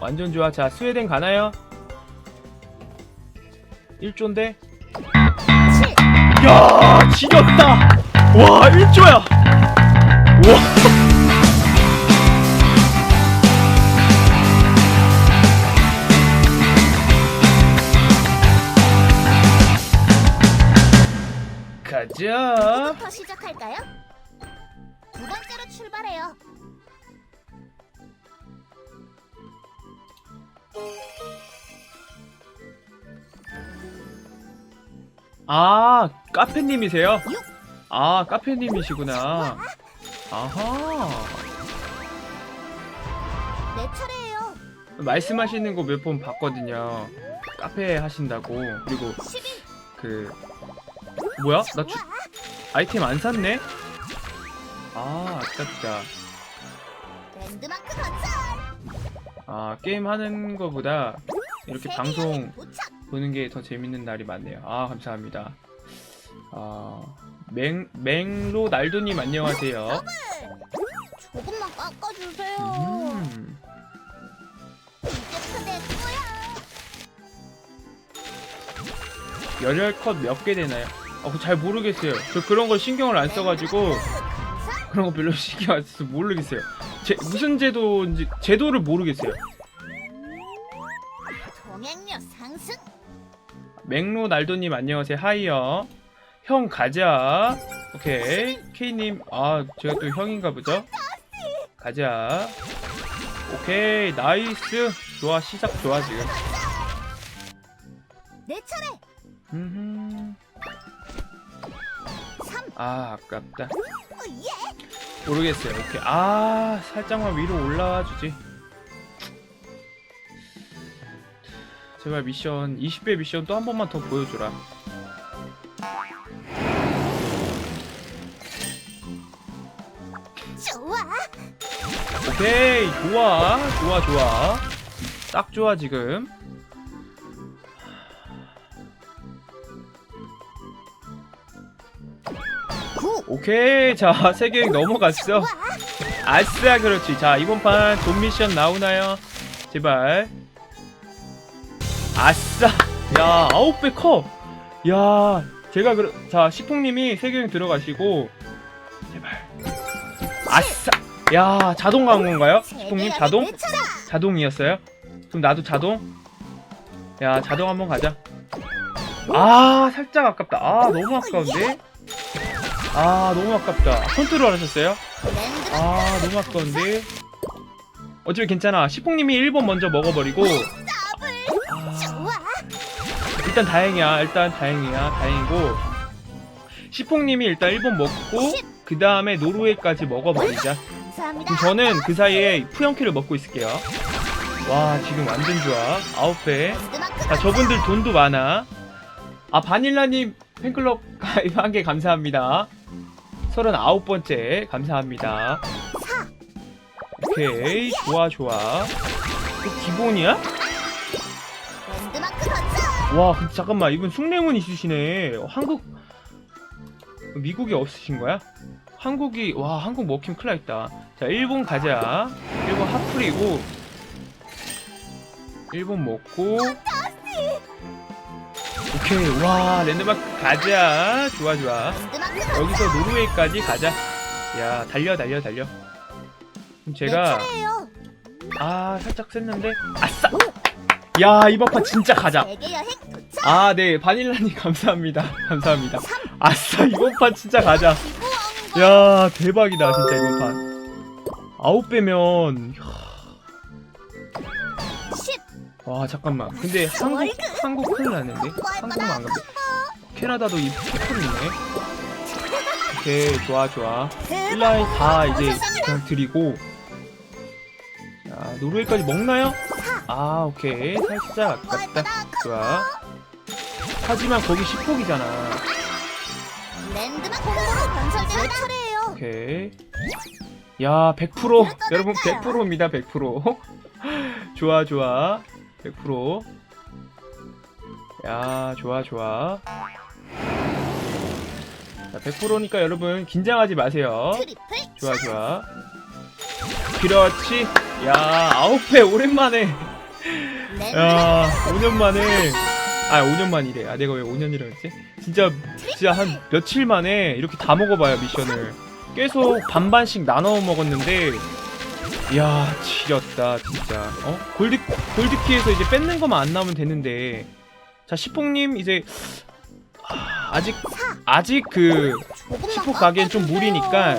완전 좋아. 자, 스웨덴 가나요? 1조인데? 7 야, 지렸다! 와, 1조야! 와. 가자. 부터 시작할까요? 두 번째로 출발해요. 아, 카페님이세요? 육. 아, 카페님이시구나. 아하. 내 차례예요. 말씀하시는 거 몇 번 봤거든요. 카페 하신다고. 그리고 11그 뭐야? 나 주, 아이템 안 샀네? 아, 아깝다. 아, 게임 하는 거보다 이렇게 방송. 보는 게 더 재밌는 날이 많네요. 아, 감사합니다. 아, 맹, 맹로 날도님 안녕하세요. 조금만 깎아주세요. 음. 열혈 컷 몇 개 되나요? 어, 그거 잘 모르겠어요. 저 그런 걸 신경을 안 써가지고. 그런 거 별로 신경 안 써서 모르겠어요. 제, 무슨 제도인지 제도를 모르겠어요. 동행료 상승. 맹로 날도님 안녕하세요. 하이요. 형 가자. 오케이. K님 아 제가 또 형인가 보죠? 가자. 오케이 나이스. 좋아 시작 좋아 지금. 내 차례. 3아 아깝다. 모르겠어요. 오케이. 아 살짝만 위로 올라와 주지. 제발 미션 20배 미션 또 한 번만 더 보여줘라. 좋아. 오케이 좋아 좋아 좋아 딱 좋아 지금 오케이 자 세계행 넘어갔어. 아싸 그렇지. 자 이번 판 돈 미션 나오나요? 제발. 아싸. 야 아홉 배컵야 제가 그러 자 시풍님이 세계행 들어가시고. 제발. 아싸. 야 자동 간 건가요? 시풍님 자동. 자동이었어요? 그럼 나도 자동? 야 자동 한번 가자. 아 살짝 아깝다. 아 너무 아까운데? 아 너무 아깝다 컨트롤 하셨어요? 아 너무 아까운데? 어차피 괜찮아 시풍님이 1번 먼저 먹어버리고. 일단 다행이야 일단 다행이야 다행이고 시풍님이 일단 1번 먹고 그 다음에 노르웨이까지 먹어버리자. 그럼 저는 그 사이에 푸영키를 먹고 있을게요 와 지금 완전 좋아 9배 랜드마크 자, 저분들 돈도 많아. 아, 바닐라님 팬클럽 가입한 게 감사합니다. 39번째, 감사합니다. 오케이, 좋아, 좋아. 이거 기본이야? 랜드마크 건설. 와, 근데 잠깐만, 이분 숭례문 있으시네. 한국, 미국이 없으신 거야? 한국이, 와, 한국 먹히면 큰일 났다. 자, 일본 가자. 일본 핫플이고, 일본 먹고, 오케이, 와, 랜드마크 가자. 좋아, 좋아. 여기서 노르웨이까지 가자. 야, 달려, 달려, 달려. 그럼 내 제가. 아, 살짝 셌는데, 아싸! 야, 이번 판 진짜 가자. 아, 네, 바닐라님 감사합니다. 감사합니다. 아싸, 이번 판 진짜 가자. 야, 대박이다, 진짜 이번 판. 아홉 배면, 10 와, 잠깐만. 근데 한국, 한국 큰일 났는데? 한국만 안 가면. 캐나다도 이 피플이 있네. 오케이, 좋아, 좋아. 1라인 다 이제 그냥 드리고. 자, 노르웨이까지 먹나요? 아, 오케이. 살짝 아깝다. 좋아. 하지만 거기 10폭이잖아. 랜드마크 공으로 건설된 내 차례예요. 오케이. 야, 100%. 여러분, 100%입니다, 100%. 좋아, 좋아. 100%. 야, 좋아, 좋아. 자, 100%니까 여러분, 긴장하지 마세요. 좋아, 좋아. 그렇지. 야, 아홉 배 오랜만에. 야 5년 만에 아 5년 만이래 아 내가 왜 5년이라 했지 진짜 진짜 한 며칠 만에 이렇게 다 먹어봐요 미션을 계속 반반씩 나눠 먹었는데 이야 지렸다 진짜 어 골드 골드키에서 이제 뺏는 것만 안 나오면 되는데 자 시폭님 이제 아, 아직 아직 그 슈퍼 가게엔 좀 무리니까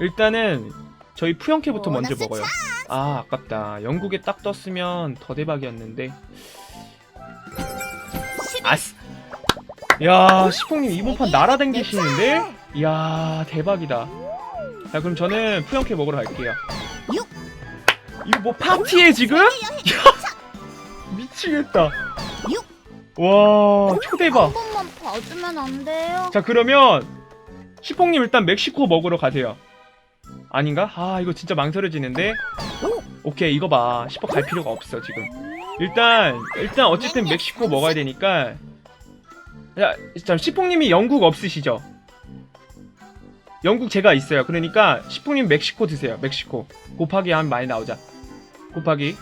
일단은 저희 푸영캐부터 어, 먼저 나 먹어요. 아 아깝다. 영국에 딱 떴으면 더 대박이었는데. 아스. 야 시풍님 이번 판 날아댕기시는데? 이야 대박이다. 자 그럼 저는 푸영캐 먹으러 갈게요. 육. 이거 뭐 파티에 지금? 야 미치겠다. 육. 와 초대박. 한 번만 봐주면 안 돼요? 자 그러면 시폭님 일단 멕시코 먹으러 가세요 아닌가? 아 이거 진짜 망설여지는데 오케이 이거 봐 시폭 갈 필요가 없어 지금 일단 일단 어쨌든 멕시코 먹어야 되니까 자, 자 시폭님이 영국 없으시죠? 영국 제가 있어요. 그러니까 시폭님 멕시코 드세요. 멕시코. 곱하기 하면 많이 나오자. 곱하기.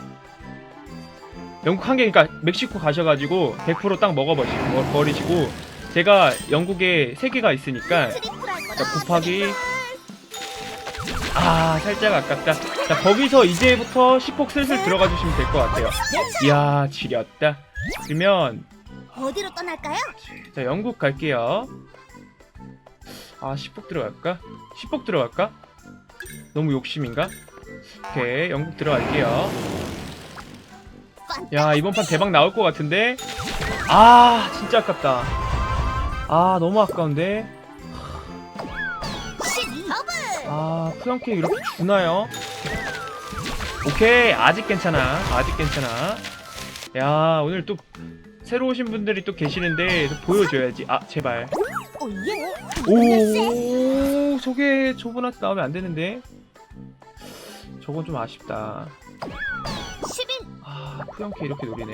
영국 한 개니까 멕시코 가셔가지고 100%딱 먹어버리시고 뭐, 버리시고 제가 영국에 세 개가 있으니까. 자, 곱하기. 아 살짝 아깝다. 자 거기서 이제부터 10폭 슬슬 들어가 주시면 될 것 같아요. 이야 지렸다. 그러면 어디로 떠날까요? 자 영국 갈게요 아 10폭 들어갈까? 10폭 들어갈까? 너무 욕심인가? 오케이 영국 들어갈게요 야 이번 판 대박 나올 것 같은데 아 진짜 아깝다 아 너무 아까운데. 아 푸영케 이렇게 주나요? 오케이 아직 괜찮아 아직 괜찮아 야 오늘 또 새로 오신 분들이 또 계시는데 또 보여줘야지 아 제발 오 저게 저분한테 나오면 안 되는데 저건 좀 아쉽다 11. 아 푸영케 이렇게 노리네.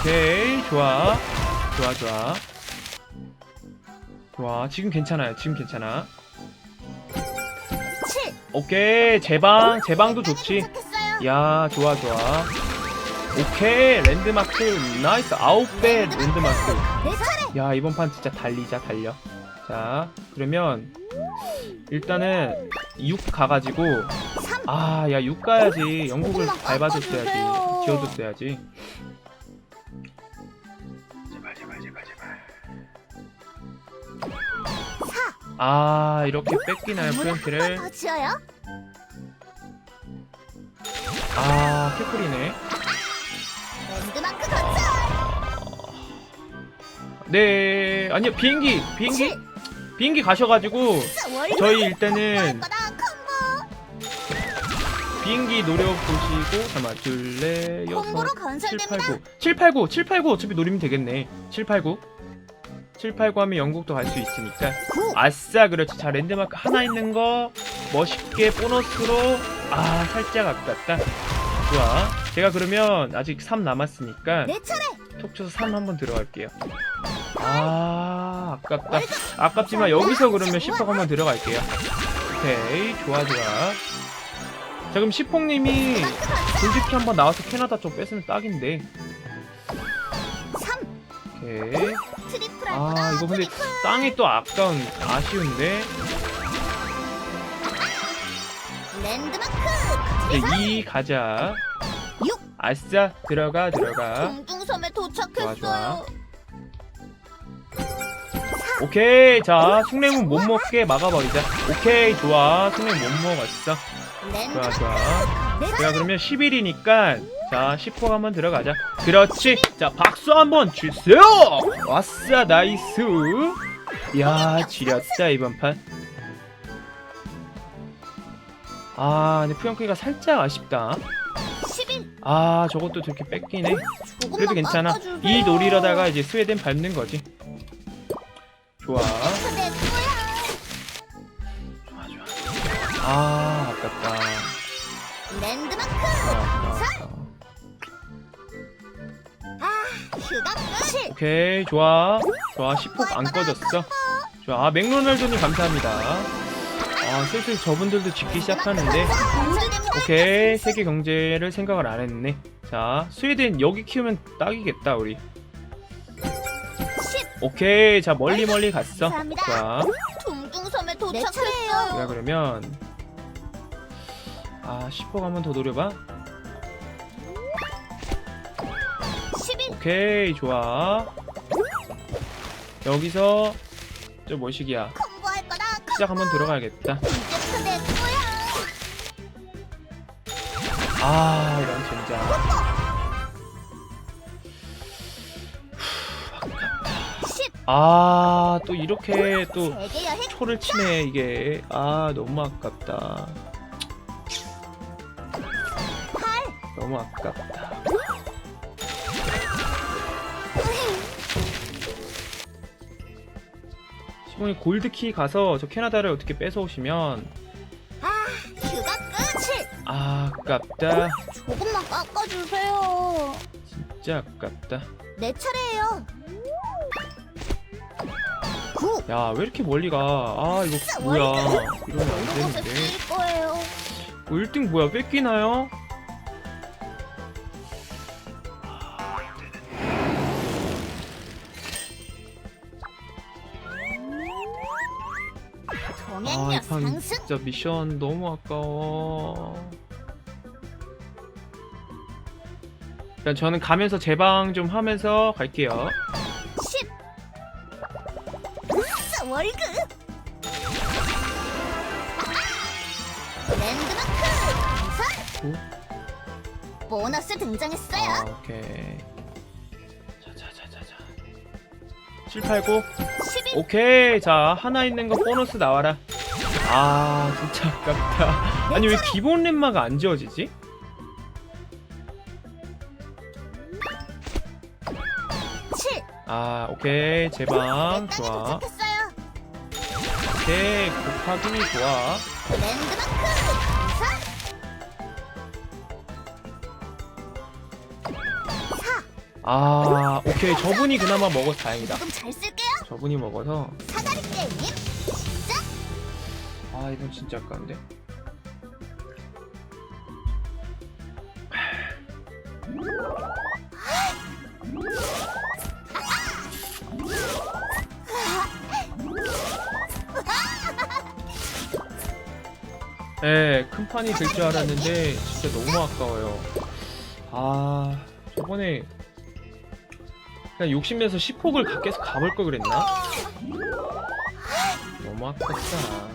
오케이 좋아 좋아 좋아 좋아 지금 괜찮아요 지금 괜찮아 7. 오케이 제방 제방도 좋지. 야 좋아 좋아 오케이 랜드마크 나이스 아홉 배 랜드마크. 야 이번 판 진짜 달리자 달려 자 그러면 일단은 6 가가지고 3. 아야 6 가야지 영국을 밟아줬어야지. 지어줬어야지 제발 제발 제발 제발 4. 아 이렇게 뺏기나요 지어요? 아 캐플이네 네 아니요 비행기 비행기 칠. 비행기 가셔가지고. 저희 일단은. 비행기 노려보시고 잠깐만 둘레 여섯 콤보로 7, 건설됩니다. 8, 9 7, 8, 9 7, 8, 9 어차피 노리면 되겠네 7, 8, 9 7, 8, 9 하면 영국도 갈 수 있으니까 9. 아싸 그렇지 자 랜드마크 하나 있는 거 멋있게 보너스로 아 살짝 아깝다 좋아 제가 그러면 아직 3 남았으니까 내 차례. 톡 쳐서 3 한번 들어갈게요 아 아깝다 아깝지만 여기서 그러면 10폭 한번 들어갈게요 오케이 좋아 좋아 자 그럼 10폭님이 랜드마크 거쳐. 솔직히 한번 나와서 캐나다 쪽 뺏으면 딱인데 3. 오케이 아. 이거 근데. 땅이 또 아까운 아쉬운데 랜드마크. 이제 2 가자 육. 아싸 들어가 들어가. 공중섬에 도착했어요. 좋아, 좋아. 오케이 자 숭례문 못 먹게 막아버리자. 오케이 좋아. 숭례문 못 먹었어. 좋아 랜드마크. 좋아. 내 제가 차례. 그러면 11이니까 자 10호 한번 들어가자. 그렇지. 자 박수 한번 주세요. 왔어 나이스. 야 지렸다 이번 판아 아, 근데 푸영크기가 살짝 아쉽다. 11. 아 저것도 저렇게 뺏기네 그래도 괜찮아. 이 놀이러다가 이제 스웨덴 밟는 거지 좋아 내 거야. 좋아 좋아 아 아깝다 랜드마크. 아, 아깝다. 아, 휴가 끝. 7. 오케이 좋아 좋아 10폭 안 꺼졌어 좋아 아, 맥로날드님 감사합니다 아 슬슬 저분들도 짓기 시작하는데? 오케이 세계 경제를 생각을 안 했네. 자 스웨덴 여기 키우면 딱이겠다 우리. 10 오케이 자 멀리 멀리 갔어. 자. 둥둥섬에 도착했어요 내가 그러면 아 10호 한번 더 노려봐. 11 오케이 좋아. 여기서 저 거다 시작 한번 들어가야겠다. 아 이런 젠장. 10아또 이렇게 또 초를 치네 이게. 아 너무 아깝다. 8 너무 아깝다 시몬이 골드키 가서 저 캐나다를 어떻게 뺏어오시면 아 휴가 끝7아 아깝다. 조금만 깎아주세요. 진짜 아깝다. 내 차례예요. 9야왜 이렇게 멀리 가아 이거 뭐야? 이러면 안 곳에 되는데. 쓰일 거예요? 어, 1등 뭐야? 뺏기나요? 진짜 미션 너무 아까워. 일단 저는 가면서 제방 좀 하면서 갈게요. 10 으쌰, 월급! 랜드마크! 우선? 보너스 등장했어요. 아 오케이. 자자자자자. 7, 8, 9 11 오케이. 자 하나 있는 거 보너스 나와라 아 진짜 아깝다. 아니 왜 기본 랩마가 안 지워지지? 7아 오케이. 제방 좋아. 도착했어요. 오케이. 곱하기 좋아. 아 오케이. 저분이 그나마 먹어서 다행이다. 저분이 먹어서. 사다리 게임 아 이건 진짜 아까운데 네, 큰 판이 될 줄 알았는데 진짜 너무 아까워요. 아, 저번에 그냥 욕심내서 10폭을 계속 가볼 걸 그랬나? 너무 아깝다.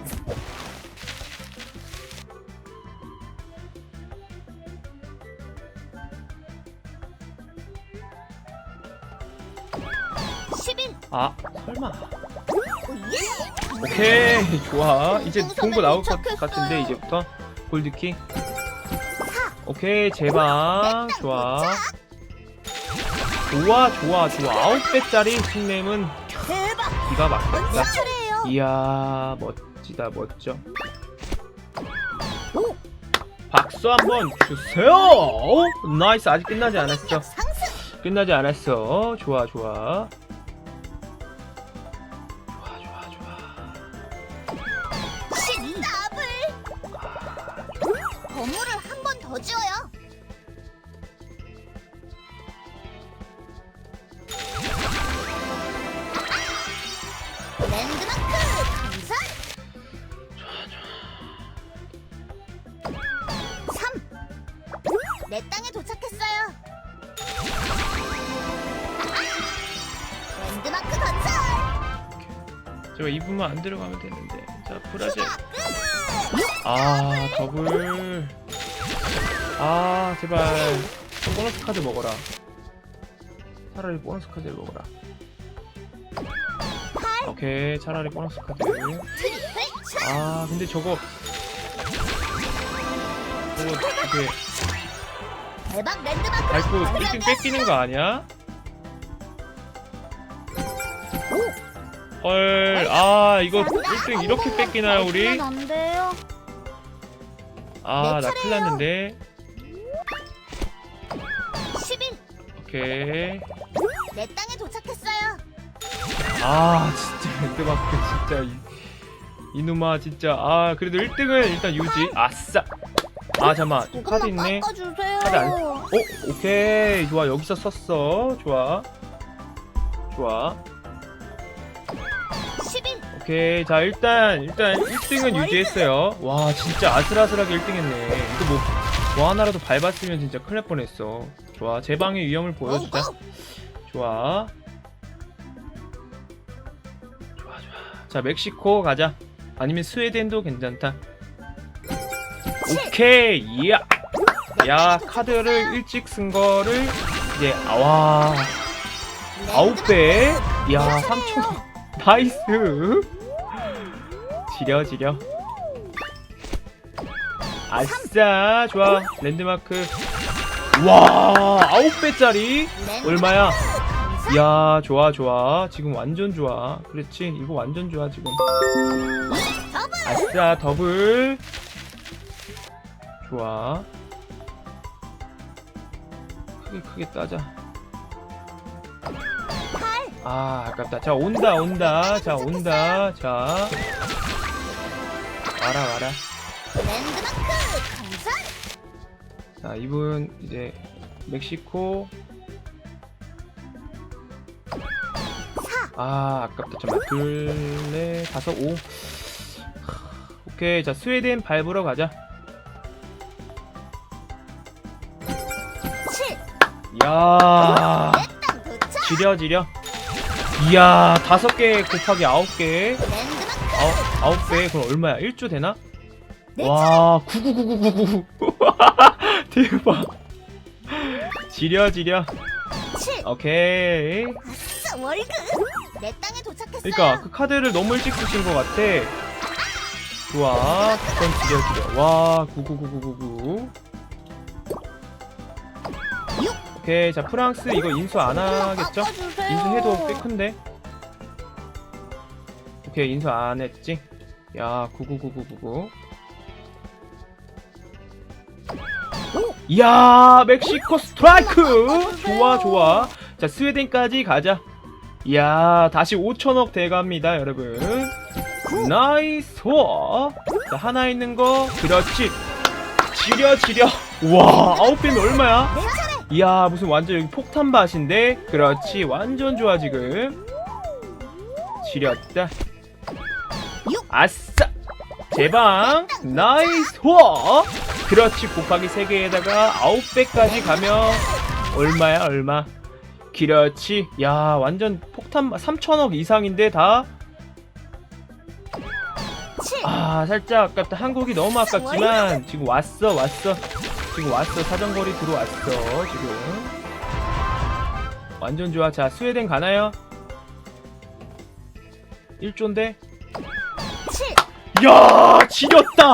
아, 설마. 오케이, 좋아. 이제 좋은 거 나올 것. 같은데 이제부터 골드키. 오케이, 제방 좋아. 좋아, 좋아, 좋아. 아홉 배짜리 대박 기가 내 막혔다. 이야, 멋지다, 멋져. 박수 한번 주세요. 오, 나이스. 아직 끝나지 않았어. 끝나지 않았어. 좋아. 좋아, 입으면 안 들어가면 되는데. 자, 브라질. 아, 더블. 아, 제발. 보너스 카드 먹어라. 차라리 보너스 카드를 먹어라. 오케이, 차라리 보너스 카드. 아, 근데 저거. 저거 이게 대박 랜드마크 밟고 건설 1등 뺏기는 거 아니야? 헐, 아, 이거 1등 이렇게 뺏기나요, 우리? 안 돼요. 아, 내나 큰일 났는데. 10인 오케이. 내 땅에 도착했어요. 아 진짜 랜드마크 진짜 이- 이놈아 진짜 아 그래도 1등은 일단 유지 아싸 아 잠깐만 카드 있네 깎아주세요. 카드 안 어? 오케이 좋아 여기서 썼어 좋아 좋아 10인 오케이. 자 일단 일단 1등은 유지했어요. 와 진짜 아슬아슬하게 1등 했네. 이거 뭐, 뭐 하나라도 밟았으면 진짜 큰일 날 뻔했어. 좋아. 제 방의 위험을 보여주자. 좋아. 좋아 좋아. 자 멕시코 가자. 아니면 스웨덴도 괜찮다. 오케이. 이야. 야 카드를 일찍 쓴 거를 이제 아와. 아홉 배. 야, 3천. 나이스. 지려 지려. 아싸, 좋아. 랜드마크. 와, 아홉 배짜리. 얼마야? 야, 좋아 좋아. 지금 완전 좋아. 그렇지. 이거 완전 좋아 지금. 아싸, 더블. 좋아. 크게 크게 따자. 아 아깝다 자 온다 온다 자 온다 자 와라 와라. 랜드마크. 자 이분 이제 멕시코. 아 아깝다. 잠깐만 둘넷 다섯 오. 오케이. 자 스웨덴 밟으러 가자. 7. 야. 지려 지려. 이야 다섯 개 곱하기 아홉 개 랜드마크 아홉 아홉 배 그럼 얼마야 1조 되나? 네 와, 9999999. 대박. 지려 지려. 7. 오케이. 아싸 월급. 내 땅에 도착했어요. 그러니까 그 카드를 너무 일찍 쓰신 것 같아. 좋아. 그건 지려 지려. 와, 999999. 육. 오케이. 자, 프랑스 이거 인수 안 하겠죠? 깎아주세요. 인수해도 꽤 큰데. 오케이, 인수 안 했지? 야, 9999999. 이야, 멕시코 스트라이크! 좋아, 좋아. 자, 스웨덴까지 가자. 이야, 다시 5천억 돼갑니다, 여러분. 나이스! 자, 하나 있는 거, 그렇지. 지려, 지려. 와, 아홉 배면 얼마야? 이야 무슨 완전 여기 폭탄밭인데 그렇지 완전 좋아 지금 지렸다 육. 아싸! 제방 나이스 호 그렇지 곱하기 3개에다가 9배까지 가면 얼마야 얼마? 그렇지. 야 완전 폭탄 3천억 이상인데 다? 7. 아 살짝 아깝다. 한국이 너무 아깝지만 지금 왔어 왔어. 지금 왔어. 사정거리 들어왔어 지금. 완전 좋아. 자 스웨덴 가나요? 1조인데? 7. 야 지렸다.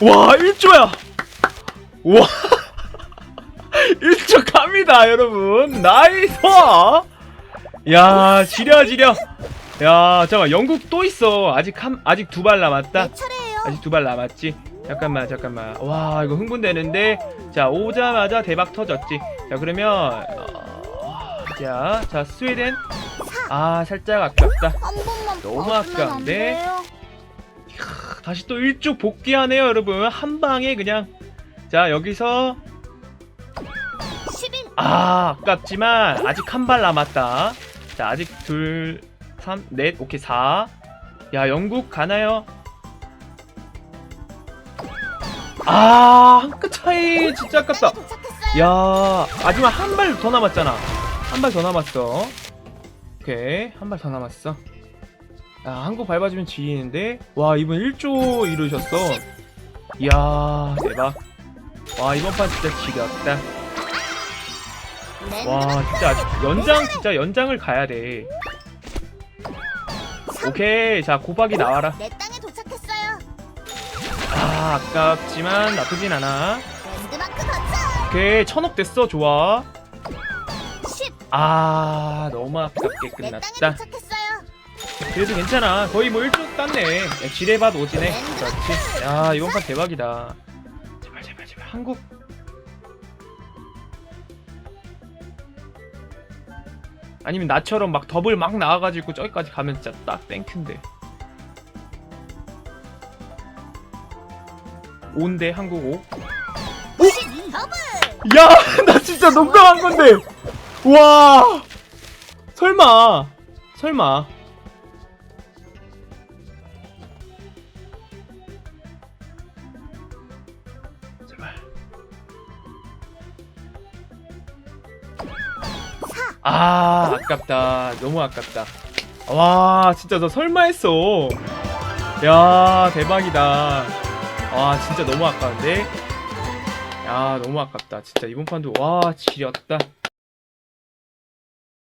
와 1조야. 와. 1조 갑니다 여러분. 나이스. 야 지려 지려. 야 잠깐 영국 또 있어. 아직 한 아직 두 발 남았다. 아직 두 발 남았지? 잠깐만 잠깐만. 와 이거 흥분되는데. 자 오자마자 대박 터졌지. 자 그러면 어, 자, 자 스웨덴. 아 살짝 아깝다. 너무 아까운데? 다시 또 일주 복귀하네요 여러분. 한 방에 그냥. 자 여기서. 10인. 아 아깝지만 아직 한 발 남았다. 자 아직 둘삼넷 오케이 4 야 영국 가나요? 아 한 끗 차이 진짜 아깝다. 야 마지막 한 발 더 남았잖아. 한 발 더 남았어. 오케이 한 발 더 남았어 야 한국 밟아주면 지리는데? 와 이번 1조 이루셨어. 이야 대박. 와 이번 판 진짜 지렸다. 와 진짜 연장 진짜 연장을 가야 돼. 오케이 자 고박이 나와라. 내 땅에 도착했어요. 아 아깝지만 나쁘진 않아. 랜드마크. 오케이 천억 됐어 좋아. 10. 아 너무 아깝게 끝났다. 그래도 괜찮아. 거의 뭐 1조 땄네. 야, 지뢰밭 오지네. 그렇지. 야, 이번 판 대박이다. 제발, 제발, 제발. 한국. 아니면 나처럼 막 더블 막 나와가지고 저기까지 가면 진짜 딱 땡큐인데. 5인데 한국 5 12 더블 야, 나 진짜 농담한 건데. 와. 설마. 설마. 아, 아깝다. 너무 아깝다. 와, 진짜 너 설마 했어. 야, 대박이다. 와, 진짜 너무 아까운데. 야 너무 아깝다 진짜 이번 판도 와 지렸다